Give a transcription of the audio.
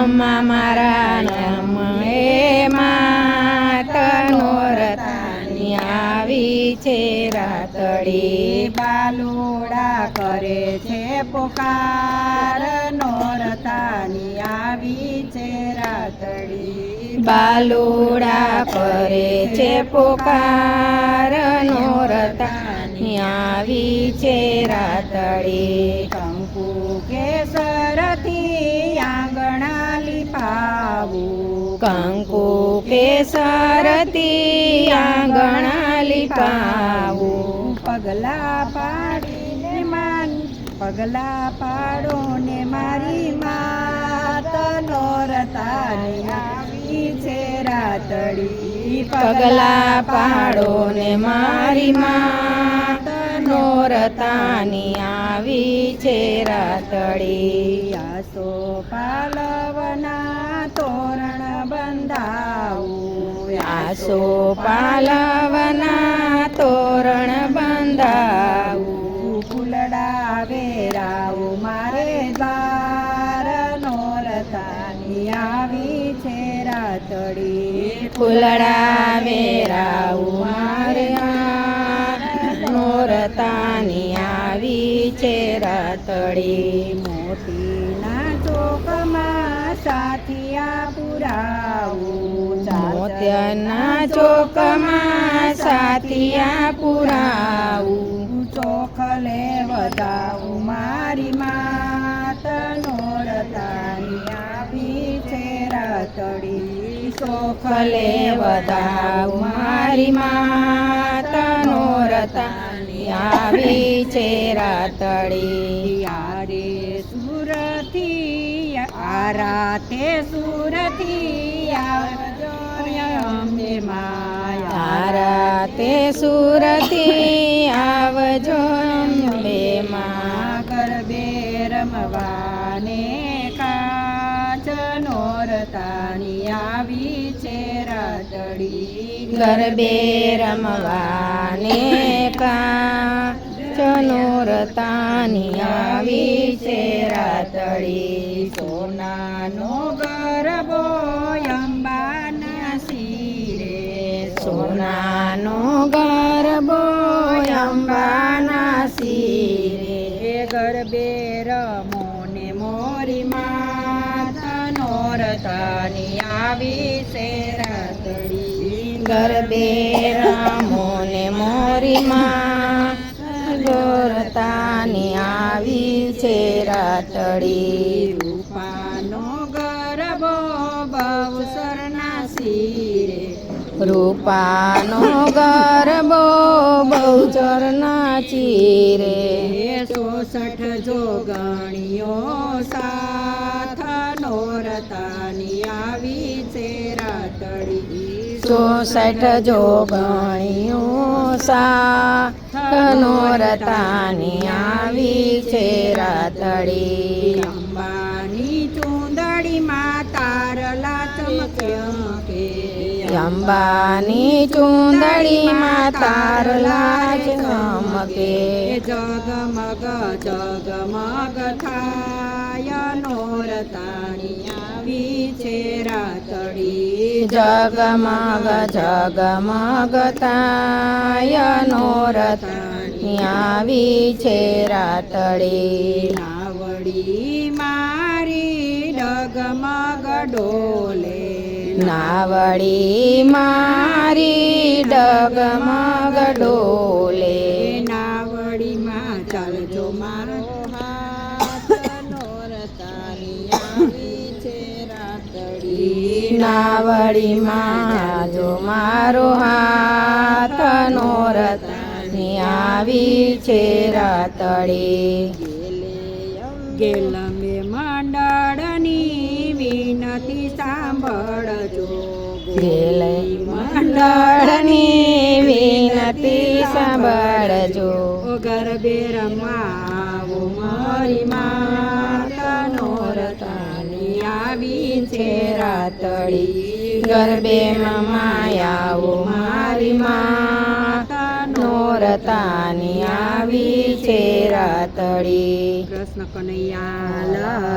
રમવા મારા રમ હે માતનો આવી છે. રાતડી બાલુડા કરે છે પોકાર નોરતાની આવી છે. રાતડી બાલુડા કરે છે પોકાર નોરતાની આવી છે. રાતડી કંકુ કેસરથી લીપાવું કંકુ કેસરતી આંગણા લીપાવું પગલા પાડીને માન પગલા પાડો ને મારી માત રતાની આવી છે રાતડી. પગલા પાડો ને મારી માત નોરતાની આવી છે રાતડી. આસો પાલવના તોરણ બંધાવું. આસો પાલવના તોરણ બંધાવું. ફૂલડા વેરાવું મારે દ્વાર નોરતાની આવી છે રાતડી. ફૂલડા વેરાવું મારે નોરતાની આવી છે રાતડી મોતીના ચોકમાં સાથિયા પુરાવું. મોતિયાના ચોકમાં સાથિયા પુરાવું. ચોખલે વધાવું મારી માત નોરતાની આવી છે રાતડી ચોખલે વધાવું મારી માત નોરતાની આવી છે રાતડી. યારે સુરથી આરાતે સુરતી આવજો અંબે માયા. તારા તે સુરતી આવજો અંબે માં ગરબે રમવાને કાચ નોરતાની આવી છે રાતડી ગરબે રમવાને કા ચનોરતાની આવી છે રાતડી. સોનાનો ગરબો અંબાના શિરે. સોનાનો ગરબો અંબાના શિરે. ગરબે નોરતાની આવી શેરાતળી ગરબે રામો ને મોરી ગોરતાની આવી છે રાતડી. રૂપાનો ગરબો બહુસરના શિરે રૂપાનો ગરબો બહુચરના ચીરે એ સોસઠ જોગણીઓ સાથ નોરતાની આવી છે રાતડી ચોસઠ જોગણીઓ સા નોરતાની આવી છે રાતડી. અંબાની ચૂંદડીમાં તારલા ચમકે અંબાની ચૂંદડીમાં તારલા ચમકે જગમગ જગમગ થાય નોરતાની આવી છે રાતડી. જગમગ જગમગ તાય નોરતાની આવી છે રાતડી. નાવડી મારી ડગમગ ડોલે. નાવડી મારી ડગમગ ડોલે. નાવડીમાં ચાલજો મારો હાથ નોરતાની આવી છે રાતડી નાવડીમાં જો મારો હાથ નોરતાની આવી છે રાતડી. ગેલમે મંડળની વિનતી સાંભળજો. ગેલે મંડળની વિનતી સાંભળજો. ગરબે રમાવો મારી માતા નોરતાની આવી છે રાતડી. ગરબે માયાઓ મારી માતાનો નોરતાની આવી છે રાતડી. કૃષ્ણ કનૈયા